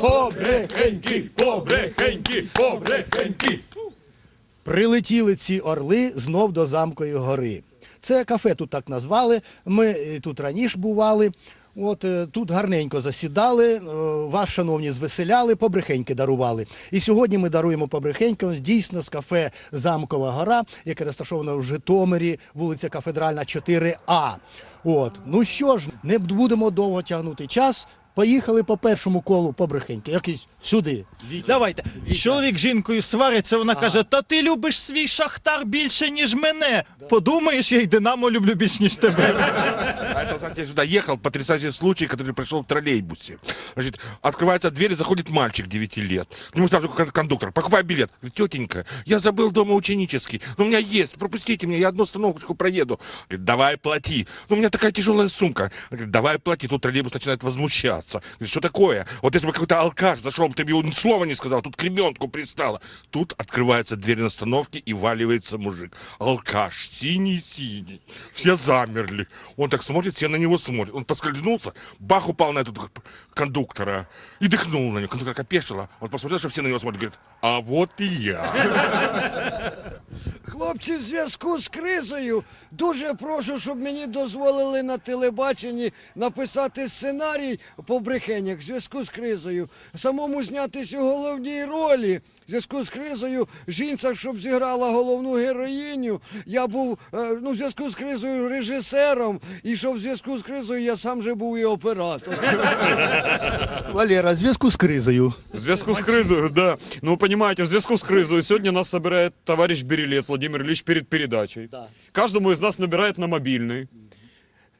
Побрехеньки, побрехеньки, побрехеньки. Прилетіли ці орли знов до замкової гори. Це кафе тут так назвали. Ми е, тут раніше бували. От е, тут гарненько засідали, е, вас, шановні, звеселяли, побрехеньки дарували. І сьогодні ми даруємо побрехенькам дійсно з кафе Замкова гора, яке розташоване в Житомирі, вулиця Кафедральна 4А. От, ну що ж, не будемо довго тягнути час. Поїхали по першому колу по брехеньки. Якийсь сюди. Давайте. Чоловік з жінкою свариться, вона каже: Та ти любиш свій шахтар більше, ніж мене. Подумаєш, я й Динамо люблю більш, ніж тебе. А это, знаете, я сюда ехал, потрясающий случай, который пришел в троллейбусе. Значит, открывается дверь, заходит мальчик 9 лет. К нему сразу кон- кондуктор, покупай билет. Говорит, тетенька, я забыл дома ученический, но у меня есть, пропустите меня, я одну остановочку проеду. Говорит, давай плати. Ну, у меня такая тяжелая сумка. Говорит, давай плати. Тут троллейбус начинает возмущаться. Говорит, что такое? Вот если бы какой-то алкаш зашел, ты бы ему слова не сказал, тут к ребенку пристало. Тут открывается дверь на остановке, и валивается мужик. Алкаш, синий-синий. Все замерли. Он так смотрит, все на него смотрят. Он поскользнулся, бах, упал на этого кондуктора и дыхнул на него. Кондуктор опешила. Он посмотрел, что все на него смотрят, говорит, а вот и я. Хлопці, в зв'язку з кризою дуже прошу, щоб мені дозволили на телебаченні написати сценарій по брехенях в зв'язку з кризою. Самому знятися у головній ролі. В зв'язку з кризою жінка, щоб зіграла головну героїню. Я був е, ну, в зв'язку з кризою режисером, і що в зв'язку з кризою я сам же був і оператор. Валера, в зв'язку з кризою. В зв'язку з кризою, да. Ну, ви понимаете, в зв'язку з кризою сьогодні нас собирает товарищ Берилец Владимир Ильич перед передачей. Да. Каждому из нас набирает на мобильный.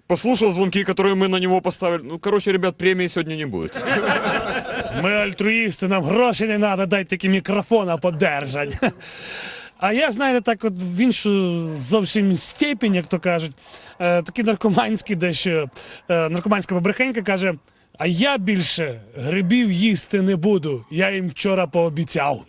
Послушал звонки, которые мы на него поставили. Ну, короче, ребят, премии сегодня не будет. Ми альтруїсти, нам грошей не треба, дайте тільки мікрофона подержать. А я, знаєте, так от в іншу зовсім степінь, як то кажуть, е, такий наркоманський дещо, е, наркоманська побрехенька каже: а я більше грибів їсти не буду. Я їм вчора пообіцяв.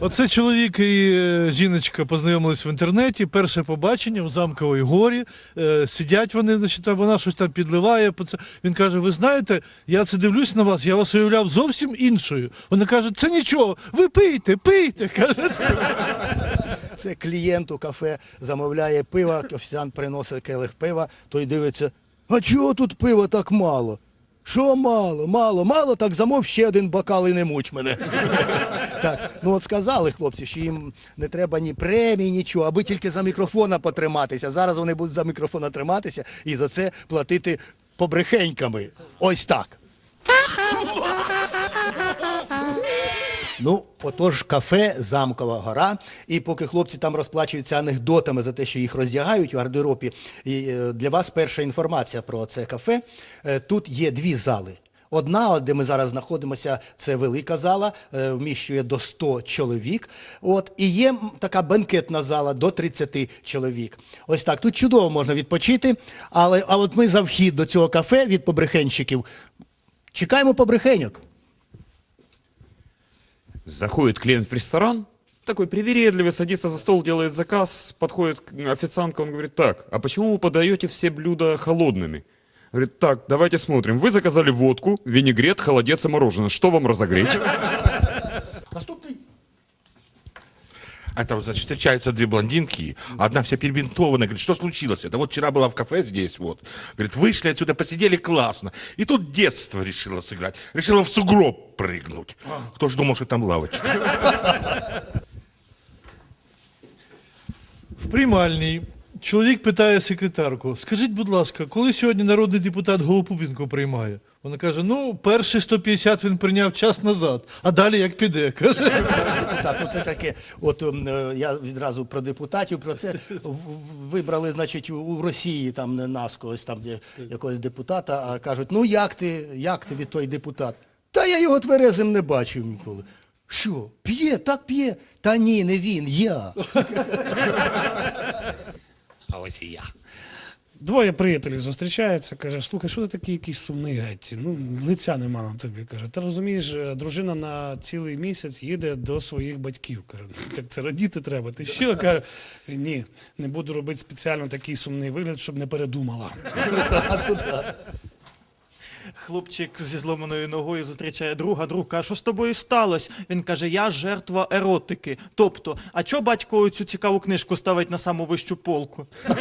Оце чоловік і е, жіночка познайомились в інтернеті. Перше побачення в замковій горі. Е, сидять вони, значить, а вона щось там підливає. по це. Він каже: Ви знаєте, я це дивлюсь на вас, я вас уявляв зовсім іншою. Вона каже, це нічого, ви пийте, пийте. Каже. Це клієнт у кафе замовляє пиво, офіціант приносить келих пива, той дивиться, а чого тут пива так мало? Що мало, мало, мало, так замов ще один бокал і не муч мене. так, ну от сказали хлопці, що їм не треба ні премії, нічого, аби тільки за мікрофона потриматися. Зараз вони будуть за мікрофона триматися і за це платити побрехеньками. Ось так. Ну, отож, кафе Замкова гора. І поки хлопці там розплачуються анекдотами за те, що їх роздягають у гардеробі, і е, для вас перша інформація про це кафе. Е, Тут є дві зали. Одна, де ми зараз знаходимося, це велика зала, е, вміщує до 100 чоловік. От, і є така бенкетна зала до 30 чоловік. Ось так. Тут чудово можна відпочити. Але а от ми за вхід до цього кафе від побрехенщиків чекаємо побрехеньок. Заходит клиент в ресторан, такой привередливый, садится за стол, делает заказ, подходит официантка, он говорит, так, а почему вы подаете все блюда холодными? Говорит, так, давайте смотрим. Вы заказали водку, винегрет, холодец и мороженое. Что вам разогреть? А там, значит, встречаются две блондинки, одна вся перебинтованная, говорит, что случилось? Это вот вчера была в кафе здесь, вот. Говорит, вышли отсюда, посидели классно. И тут детство решила сыграть. Решила в сугроб прыгнуть. Кто ж думал, что там лавочка? В приймальній чоловік питає секретарку: скажіть, будь ласка, коли сьогодні народний депутат Голопупінко приймає? Вона каже: ну, перший 150 він прийняв час назад, а далі як піде. Каже. Так, ну це таке. От ем, е, я відразу про депутатів про це В- вибрали, значить, у- у Росії там не нас когось там де, якогось депутата, а кажуть, ну як ти, як тобі той депутат? Та я його тверезим не бачив ніколи. Що, п'є, так п'є? Та ні, не він, я. А ось і я. Двоє приятелів зустрічаються, каже, слухай, що ти такий якийсь сумний геть? Ну, лиця нема на тобі. Каже, ти розумієш, е, дружина на цілий місяць їде до своїх батьків. Каже, «Ну, так це радіти треба. Ти що? Каже, ні, не буду робити спеціально такий сумний вигляд, щоб не передумала. Хлопчик зі зломаною ногою зустрічає друга, друг каже, що з тобою сталося? Він каже, я жертва еротики. Тобто, а чого батько цю цікаву книжку ставить на саму вищу полку?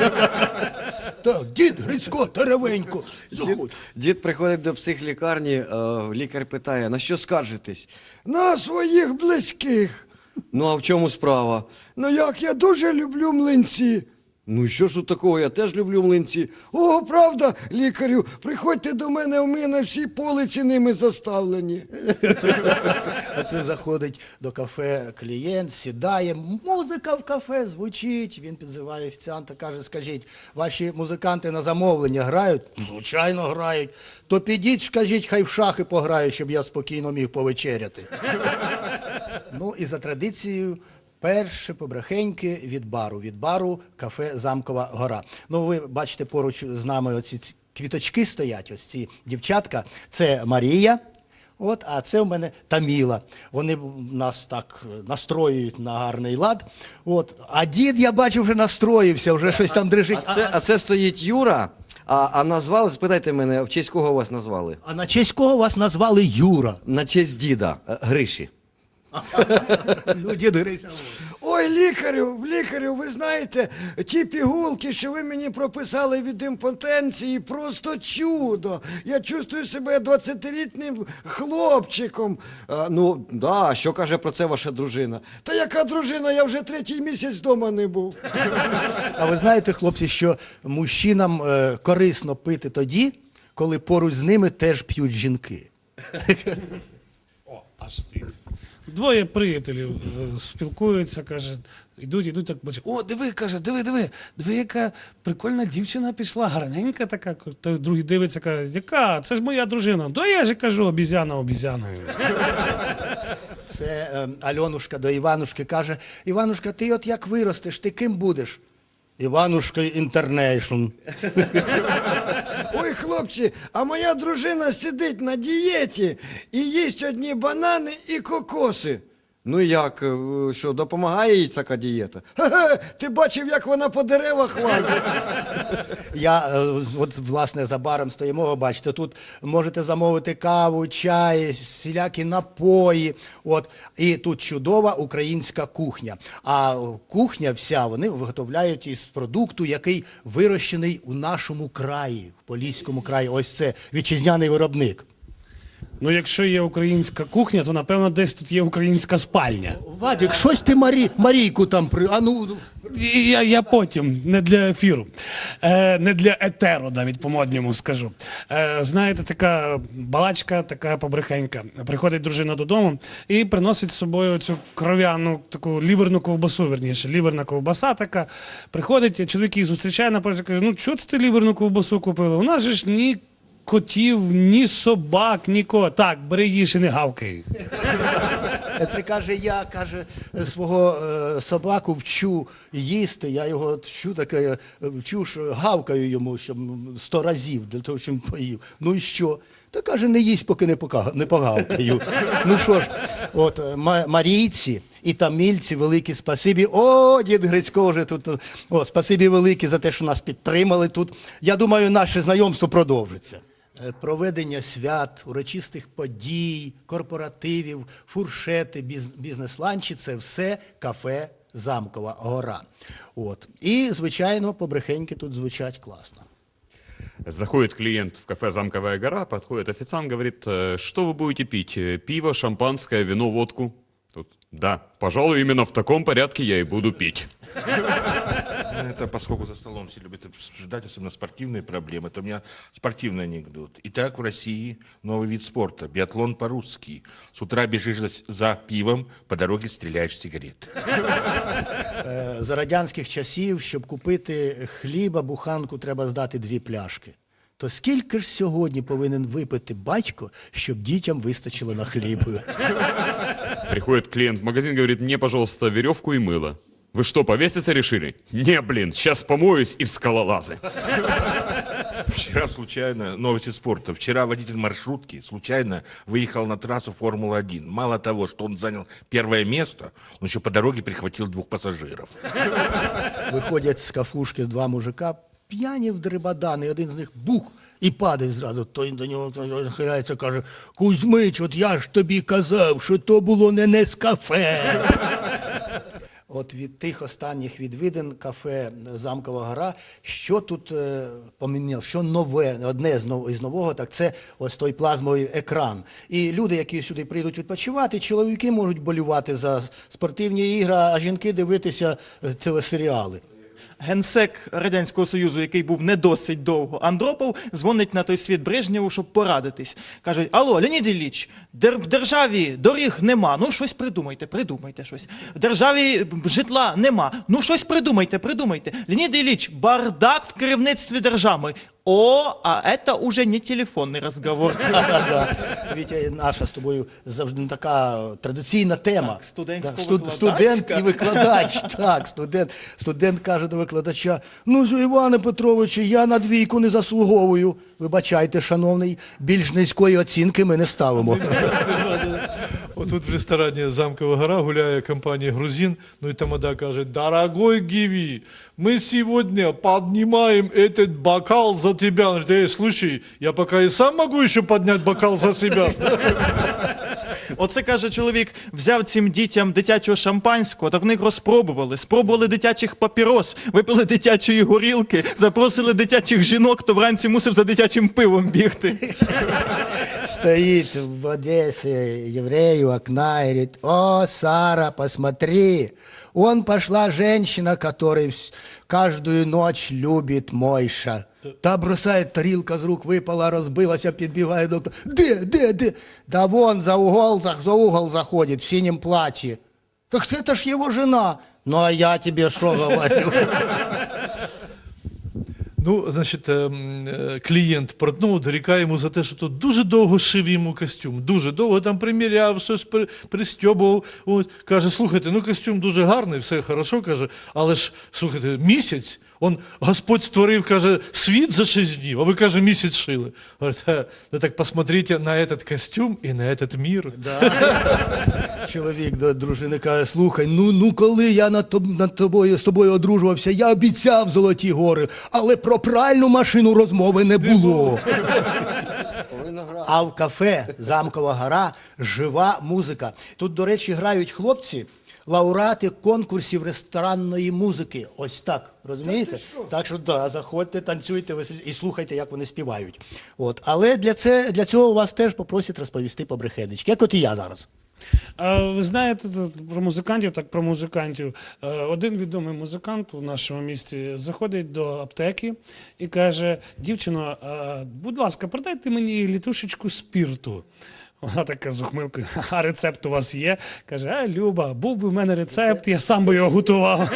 Так, дід Грицько, деревенько, заходь. Дід приходить до психлікарні, е, лікар питає, на що скаржитесь? На своїх близьких. Ну а в чому справа? Ну як я дуже люблю млинці. Ну і що ж тут такого? Я теж люблю млинці. О, правда, лікарю, приходьте до мене, у мене всі полиці ними заставлені. А це заходить до кафе клієнт, сідає, музика в кафе звучить. Він підзиває офіціанта, каже: скажіть, ваші музиканти на замовлення грають? Звичайно, грають. То підіть, скажіть, хай в шахи пограють, щоб я спокійно міг повечеряти. ну і за традицією. Перше побрехеньки від бару. Від бару кафе Замкова гора. Ну, ви бачите, поруч з нами оці квіточки стоять, ось ці дівчатка. Це Марія, От, а це у мене Таміла. Вони нас так е, настроюють на гарний лад. От, а дід, я бачу, вже настроївся, вже щось там дрижить. А це, а це стоїть Юра, а, а назвали, спитайте мене, в честь кого вас назвали? А на честь кого вас назвали Юра? На честь діда, е, Гриші. Ну, дід Ой, лікарю, лікарю, ви знаєте, ті пігулки, що ви мені прописали від імпотенції, просто чудо. Я чувствую себе 20-літнім хлопчиком. А, ну, да, що каже про це ваша дружина? Та яка дружина, я вже третій місяць вдома не був. А ви знаєте, хлопці, що мужчинам е, корисно пити тоді, коли поруч з ними теж п'ють жінки. О, аж звідси. Двоє приятелів е, спілкуються, каже, йдуть, йдуть так бачать. О, диви, каже, диви, диви, диви, яка прикольна дівчина пішла, гарненька така. Той другий дивиться, каже, яка? Це ж моя дружина. Да я ж кажу, обізяна обізяною. Це е, Альонушка до Іванушки каже: Іванушка, ти от як виростеш, ти ким будеш? Іванушка Інтернейшн. Ой, хлопці, а моя дружина сидить на дієті і їсть одні банани і кокоси. Ну як, е, що, допомагає їй така дієта? Ти бачив, як вона по деревах лазить? Я е, от власне за баром стоїмо, ви бачите, тут можете замовити каву, чай, всілякі напої. От і тут чудова українська кухня. А кухня вся вони виготовляють із продукту, який вирощений у нашому краї, в Поліському краї. Ось це вітчизняний виробник. Ну, якщо є українська кухня, то напевно десь тут є українська спальня. Вадік, щось ти Марі, Марійку там при. А ну, ну. І Я, я потім, не для ефіру, е, не для етеру, навіть по-модньому скажу. Е, знаєте, така балачка, така побрехенька. Приходить дружина додому і приносить з собою цю кров'яну таку ліверну ковбасу, верніше, ліверна ковбаса така. Приходить, чоловік її зустрічає на порозі, каже: ну чого це ти ліверну ковбасу купила? У нас же ж ні котів, ні собак, нікого. Так, бери їж і не гавкай. Це каже, я каже, свого е, собаку вчу їсти. Я його вчу таке, е, вчу, що гавкаю йому щоб сто разів для того, щоб він поїв. Ну і що? Та каже, не їсть, поки не, не погавкаю. ну що ж, от е, ма- марійці і тамільці, великі спасибі. О, дід Грицько вже тут. О, спасибі велике за те, що нас підтримали тут. Я думаю, наше знайомство продовжиться. Е, Проведення свят, урочистих подій, корпоративів, фуршети, біз- бізнес-ланчі це все кафе Замкова гора. От. І, звичайно, побрехеньки тут звучать класно. Заходит клиент в кафе «Замковая гора», подходит официант, говорит, «Э, что вы будете пить? Э, Пиво, шампанское, вино, водку? Тут, да, пожалуй, именно в таком порядке я и буду пить. Это поскольку за столом все любят обсуждать, особенно спортивные проблемы, то у меня спортивный анекдот. Итак, в России новый вид спорта – биатлон по-русски. С утра бежишь за- за пивом, по дороге стреляешь сигарет. Е, За радянських часів, щоб купити хліба, буханку, треба здати дві пляшки. То скільки ж сьогодні повинен випити батько, щоб дітям вистачило на хліб? Приходит клиент в магазин, говорит, мне, пожалуйста, веревку и мыло. Вы что, повеситься решили? Не, блин, сейчас помоюсь и в скалолазы. Вчера случайно, новости спорта, вчера водитель маршрутки случайно выехал на трассу Формулы-1. Мало того, что он занял первое место, он еще по дороге прихватил двух пассажиров. Виходять з кафушки два мужика, п'яні в дребадани, один з них бух і падає зразу. Той до нього нахиляється, каже: Кузьмич, от я ж тобі казав, що то було не Нескафе. От від тих останніх відвідин кафе Замкова гора, що тут е, поміняло, що нове, одне з нов- із нового, так це ось той плазмовий екран. І люди, які сюди прийдуть відпочивати, чоловіки можуть болювати за спортивні ігри, а жінки дивитися е, телесеріали. Генсек Радянського Союзу, який був не досить довго, Андропов дзвонить на той світ Брежнєву, щоб порадитись. Каже: Алло, Леонід Ілліч, дер- в державі доріг нема. Ну щось придумайте, придумайте щось. В державі житла нема. Ну щось придумайте, придумайте. Леонід Ілліч, бардак в керівництві держави. О, а це уже не телефонний розговор. Вітя, наша з тобою завжди така традиційна тема. Так, студент і викладач. Так, студент, студент каже до викладача: ну, Іване Петровичу, я на двійку не заслуговую. Вибачайте, шановний, більш низької оцінки ми не ставимо. Отут в ресторані Замкова гора гуляє компанія Грузин, ну і тамада каже: Дорогой Гиви, мы сегодня поднимаем этот бокал за тебя. Он говорит, эй, слушай, я пока и сам могу еще поднять бокал за себя. Оце каже чоловік, взяв цим дітям дитячого шампанського, та в них розпробували, спробували дитячих папірос, випили дитячої горілки, запросили дитячих жінок, то вранці мусив за дитячим пивом бігти. Стоит в Одессе еврей у окна и говорит, о, Сара, посмотри, он пошла женщина, которая каждую ночь любит Мойша. Та бросает, тарілка з рук випала, розбилася, підбігає доктор. Де, де, де? Да вон за угол, за, за угол заходит в синем платье. Так это ж его жена. Ну, а я тебе що говорю? Ну, значить, ем, е, клієнт портного дорікає йому за те, що тут дуже довго шив йому костюм. Дуже довго там приміряв, щось при- пристьобував. От, каже, слухайте, ну костюм дуже гарний, все хорошо, каже, але ж, слухайте, місяць. Он Господь створив, каже, світ за шість днів, а ви, каже, місяць шили. Говорить, «Е, ну так посмотрите на этот костюм і на этот мир. Чоловік до дружини каже: слухай, ну ну коли я над, тоб- над тобою з тобою одружувався, я обіцяв золоті гори, але про пральну машину розмови не було. А в кафе Замкова гора жива музика. Тут, до речі, грають хлопці. Лауреати конкурсів ресторанної музики. Ось так. Розумієте? Так що да, заходьте, танцюйте і слухайте, як вони співають. От. Але для, це, для цього вас теж попросять розповісти побрехенечки, як от і я зараз. Ви знаєте про музикантів, так про музикантів. Е, Один відомий музикант у нашому місті заходить до аптеки і каже: дівчино, будь ласка, продайте мені літушечку спірту. Вона така з ухмилкою, а рецепт у вас є. Каже: А, Люба, був би в мене рецепт, я сам би його готував.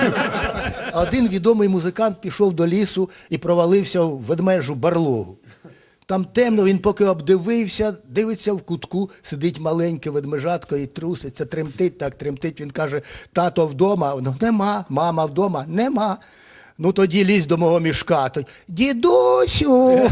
Один відомий музикант пішов до лісу і провалився в ведмежу барлогу. Там темно, він поки обдивився, дивиться в кутку, сидить маленьке ведмежатко і труситься, тремтить, так тремтить. Він каже: тато вдома, ну нема, мама вдома, нема. Ну тоді лізь до мого мішка. Той, Дідусю.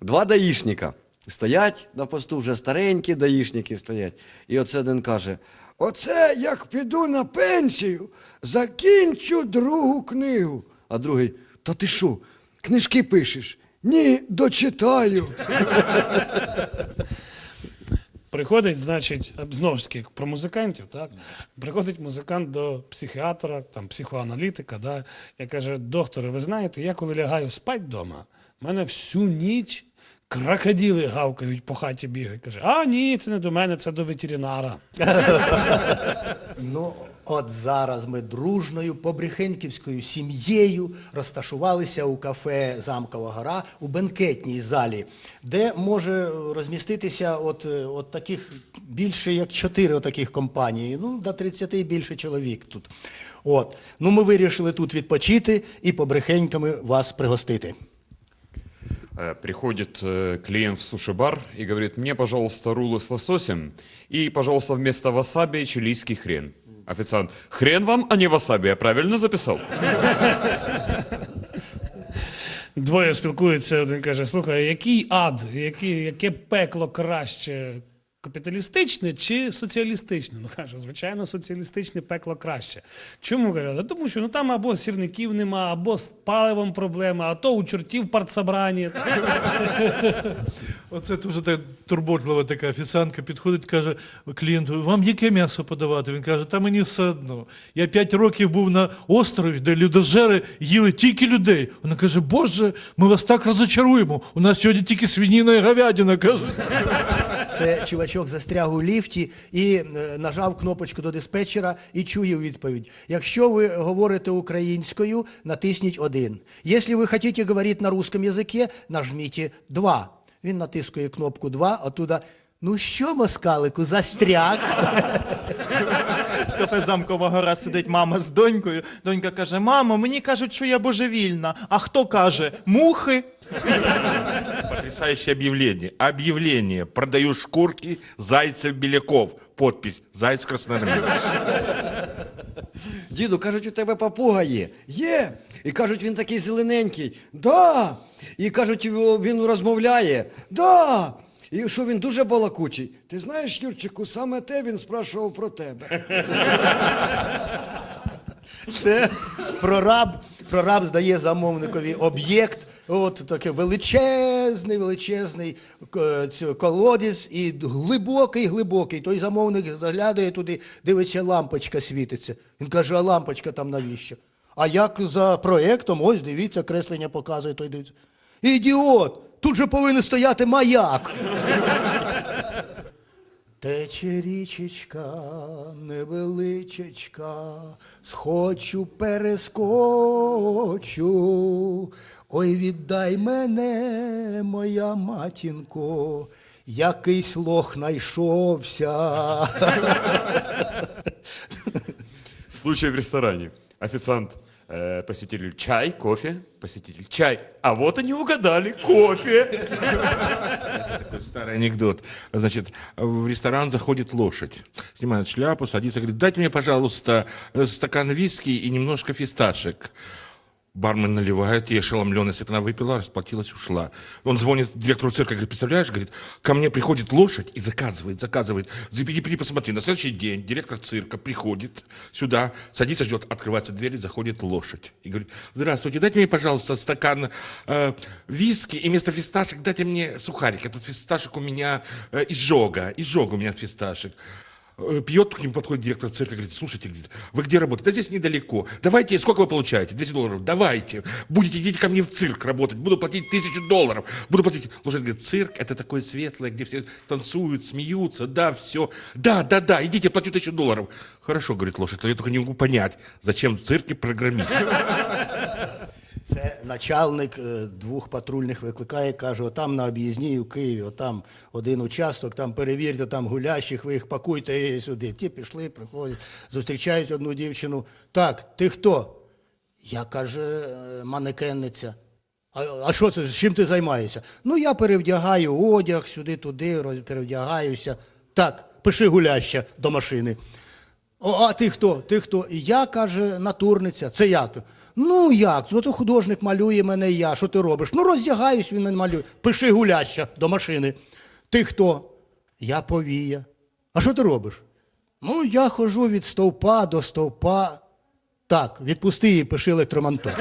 Два даїшника стоять на посту, вже старенькі даїшники стоять. І оце один каже: Оце як піду на пенсію, закінчу другу книгу. а другий, та ти що, книжки пишеш? Ні, дочитаю. Приходить, значить, знову ж таки про музикантів, так? Приходить музикант до психіатра, там, психоаналітика, да, і каже: докторе, ви знаєте, я коли лягаю спать вдома, в мене всю ніч крокодили гавкають по хаті бігають. Каже, а ні, це не до мене, це до ветеринара. Ну, от зараз ми дружною побрехеньківською сім'єю розташувалися у кафе Замкова гора у бенкетній залі, де може розміститися от, от таких більше як чотири таких компаній. Ну, до 30 і більше чоловік тут. От. Ну, ми вирішили тут відпочити і побрехеньками вас пригостити. Э, Приходит э, клиент в суши-бар и говорит, мне, пожалуйста, рулы с лососем и, пожалуйста, вместо васаби чилийский хрен. Официант, хрен вам, а не васаби, я правильно записал? Двоє спілкуються, один каже: слухай, який ад, який, яке пекло краще? Капіталістичне чи соціалістичне? Ну каже, звичайно, соціалістичне пекло краще. Чому каже? «Та Тому що ну там або сірників нема, або з паливом проблема, а то у чортів партсобрані. Оце дуже так турботлива така офіціантка підходить, каже клієнту: вам яке м'ясо подавати? Він каже, та мені все одно. Я п'ять років був на острові, де людожери їли тільки людей. Вона каже: Боже, ми вас так розочаруємо. У нас сьогодні тільки свініна і говядина. каже. Це чувачок застряг у ліфті і е, нажав кнопочку до диспетчера і чує відповідь. Якщо ви говорите українською, натисніть один. Якщо ви хочете говорити на русском язике, нажміть два. Він натискує кнопку два, оттуда. Ну що, москалику, застряг? В кафе Замкова гора сидить мама з донькою. Донька каже: Мамо, мені кажуть, що я божевільна. А хто каже? Мухи. Потрясающее объявление. Объявление. Продаю шкурки зайцев-беляков. Подпись. Заяц красноармеец. Діду, кажуть, у тебе папуга є. Є. І кажуть, він такий зелененький. Да. І кажуть, він розмовляє. Да. І що він дуже балакучий. Ти знаєш, Юрчику, саме те він спрашував про тебе. Це прораб, прораб здає замовникові об'єкт, от таке величезний, величезний е, колодязь і глибокий, глибокий. Той замовник заглядає туди, дивиться, лампочка світиться. Він каже, а лампочка там навіщо? А як за проєктом, ось дивіться, креслення показує, той дивиться. Ідіот! Тут же повинен стояти маяк. Тече річечка, невеличечка, схочу, перескочу. Ой, віддай мене, моя матінко, якийсь лох найшовся. Случай в ресторане. Официант, э, посетитель чай, кофе, посетитель чай. А вот они угадали, кофе. Старый анекдот. Значит, в ресторан заходит лошадь, снимает шляпу, садится, говорит, дайте мне, пожалуйста, э, стакан виски и немножко фисташек. Бармен наливает, и ошеломленная, она выпила, расплатилась, ушла. Он звонит директору цирка, говорит, представляешь, говорит, ко мне приходит лошадь и заказывает, заказывает. Иди, иди посмотри, на следующий день директор цирка приходит сюда, садится, ждет, открывается дверь, заходит лошадь. И говорит, здравствуйте, дайте мне, пожалуйста, стакан э, виски, и вместо фисташек дайте мне сухарик. Этот фисташек у меня э, изжога, изжога у меня фисташек. Э, Пьет, к нему подходит директор цирка, говорит, слушайте, вы где работаете? Да здесь недалеко. Давайте, сколько вы получаете? 200 долларов. Давайте. Будете, идите ко мне в цирк работать. Буду платить тысячу долларов. Буду платить. Лошадь говорит, цирк это такое светлое, где все танцуют, смеются. Да, все. Да, да, да, идите, плачу тысячу долларов. Хорошо, говорит лошадь, но я только не могу понять, зачем в цирке программист. Це начальник е, двох патрульних викликає, каже, отам на об'їзній у Києві, отам один участок, там перевірте, там гулящих, ви їх пакуйте сюди. Ті пішли, приходять, зустрічають одну дівчину. Так, ти хто? Я каже, «е, манекенниця. А, а що це? Чим ти займаєшся? Ну, я перевдягаю одяг сюди-туди, роз- перевдягаюся. Так, пиши гуляща до машини. О, а ти хто? Ти хто? І Я, каже, натурниця. Це як? Ну як? Ото художник малює мене я. Що ти робиш? Ну роздягаюсь, він мене малює. Пиши гуляща до машини. Ти хто? Я повія. А що ти робиш? Ну, я ходжу від стовпа до стовпа. Так, відпусти її, пиши електромонтаж.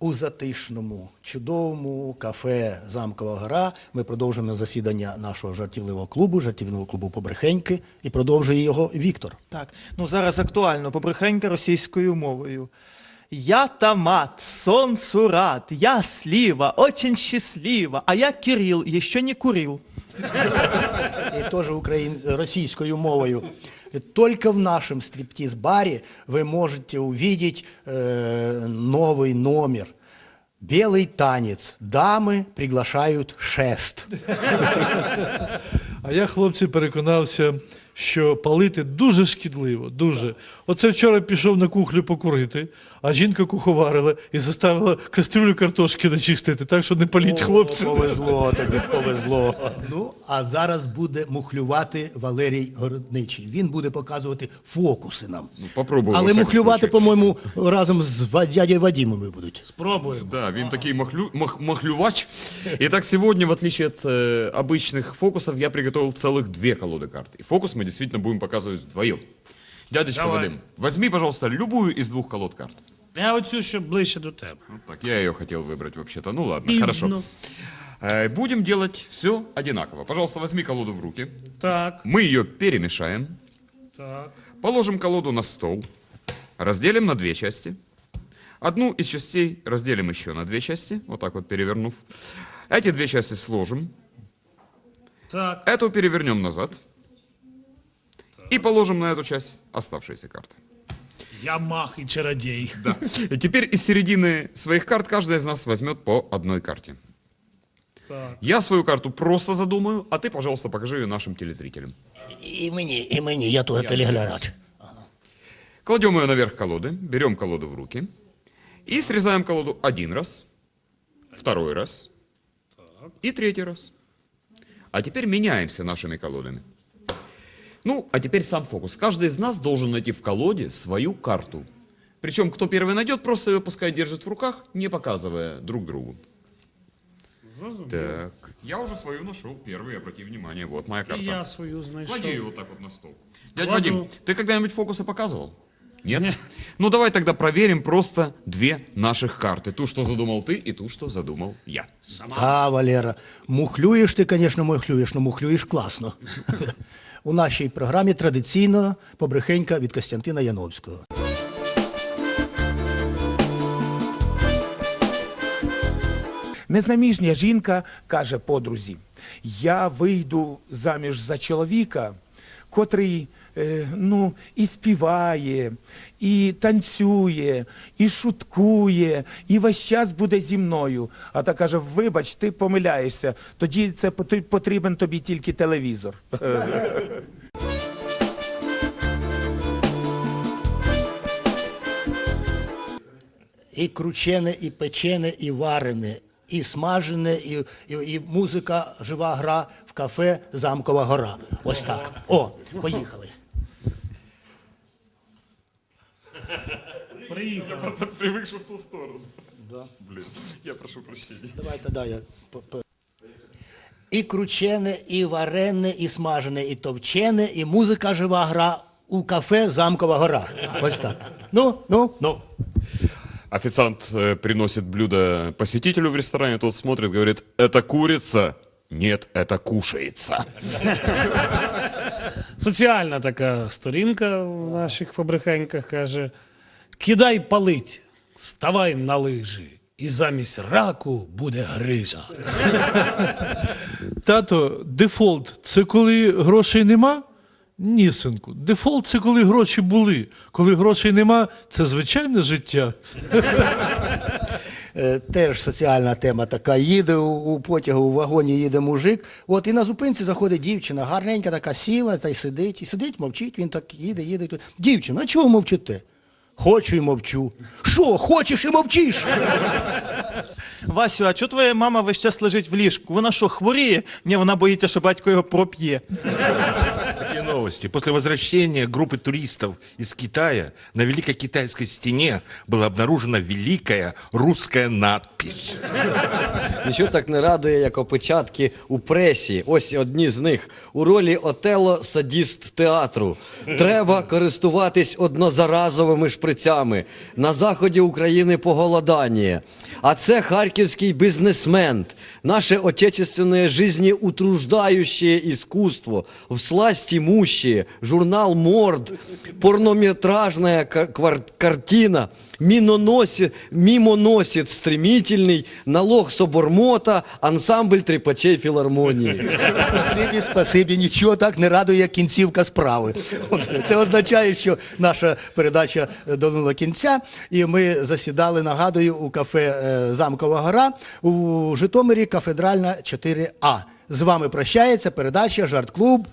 У затишному, чудовому кафе Замкова гора ми продовжуємо засідання нашого жартівливого клубу, жартівливого клубу Побрехеньки, і продовжує його Віктор. Так, ну зараз актуально, побрехенька російською мовою. Я томат, солнцу рад, я слива, очень счастлива, а я Кирилл, еще не курил. І теж україн... російською мовою Только в нашем стриптиз-баре вы можете увидеть э, новый номер. Белый танец. Дамы приглашают шест. А я, хлопці, переконався, що палити дуже шкідливо, дуже. Оце вчора пішов на кухню покурити, а жінка куховарила і заставила кастрюлю картошки начистити, так що не паліть хлопців. Повезло тобі, повезло. Ну, а зараз буде мухлювати Валерій Городничий. Він буде показувати фокуси нам. Ну, попробую. Але во всяком мухлювати, случае. по-моєму, разом з Ва- дядєю Вадімом ви будуть. Спробуємо. Да, Вин такий махлю, мах- махлювач. Итак, сегодня, в отличие от э, обычных фокусов, я приготовил целых две колоды карт. И фокус мы Действительно будем показывать вдвоем. Дядечка Давай. Вадим, возьми, пожалуйста, любую из двух колод карт. Я оцю, що ближче до тебе. Вот так, я ее хотел выбрать вообще-то. Ну ладно, Пізно. хорошо. Э, Будем делать все одинаково. Пожалуйста, возьми колоду в руки. Так, Мы ее перемешаем. так. Положим колоду на стол. Разделим на две части. Одну из частей разделим еще на две части. Вот так вот перевернув. Эти две части сложим. Так, Эту перевернем назад. И положим на эту часть оставшиеся карты. я мах і чародій. Да. И теперь из середины своих карт каждый из нас возьмет по одной карте. Так. Я свою карту просто задумаю, а ты, пожалуйста, покажи ее нашим телезрителям. І мені, і мені, я теж телеглядач. Кладем ее наверх колоды, берем колоду в руки и срезаем колоду один раз, второй раз и третий раз. А теперь меняемся нашими колодами. Ну, а теперь сам фокус. Каждый из нас должен найти в колоде свою карту. Причем, кто первый найдет, просто ее пускай держит в руках, не показывая друг другу. Так, я уже свою нашел, первый, обрати внимание, вот моя І карта. я свою знайшов. Клади ее вот так вот на стол. Дядя Кладу. Вадим, ты когда-нибудь фокусы показывал? Нет? Ну давай тогда проверим просто две наших карты. Ту, что задумал ты, и ту, что задумал я. Та, Валера, мухлюєш ти, звісно, мухлюєш, але мухлюєш класно. У нашій програмі традиційно побрехенька від Костянтина Яновського. Незаміжня жінка каже подрузі: Я вийду заміж за чоловіка, котрий ну, і співає, і танцює, і шуткує, і весь час буде зі мною. А та каже: Вибач, ти помиляєшся, тоді це потр- потрібен тобі тільки телевізор. І кручене, і печене, і варене, і смажене, і, і, і музика, жива гра в кафе Замкова гора. Ось так. О, поїхали. Приїхав. Просто привыкший в ту сторону. Да. Блин, я прошу прощения. Давай тоді я. по- по- І кручене, і варене, і смажене, і товчене, і музика жива гра у кафе Замкова гора. Ось так. Ну, ну, ну. Официант э, приносит блюдо посетителю в ресторане, тот смотрит, говорит, это курица? Нет, это кушается. Соціальна така сторінка в наших побрехеньках каже: кидай палить, ставай на лижі, і замість раку буде грижа. Тато, дефолт це коли грошей нема? Ні, синку. Дефолт це коли гроші були. Коли грошей нема, це звичайне життя. Е, Теж соціальна тема така. Їде у, потягу, у вагоні їде мужик. От і на зупинці заходить дівчина, гарненька така сіла, та й сидить, і сидить, мовчить, він так їде, їде. Дівчина, а чого мовчите? Хочу і мовчу. Що, хочеш і мовчиш? Васю, а чого твоя мама весь час лежить в ліжку? Вона що, хворіє? Ні, вона боїться, що батько його проп'є. Новости. После возвращения группы туристов из Китая на Великой Китайской стене была обнаружена великая русская надпись. Нічого так не радує, як опечатки у пресі. Ось одні з них. У ролі Отело садіст театру. Треба користуватись однозаразовими шприцями. На заході України поголодання. А це харківський бізнесмен. Наше отечественное жизнеутруждающее искусство. В сласти мущие. Журнал Морд. Порнометражная кар- картина. Миноносит, мимоносит стремительный. Налог собормота. Ансамбль трепачей філармонії. Спасибі, спасибі, нічого так не радує, кінцівка справи. Це означає, що наша передача долинула кінця, і ми засідали, нагадую, у кафе е, Замкова гора у Житомирі, кафедральна 4А. З вами прощається передача Жарт Клуб.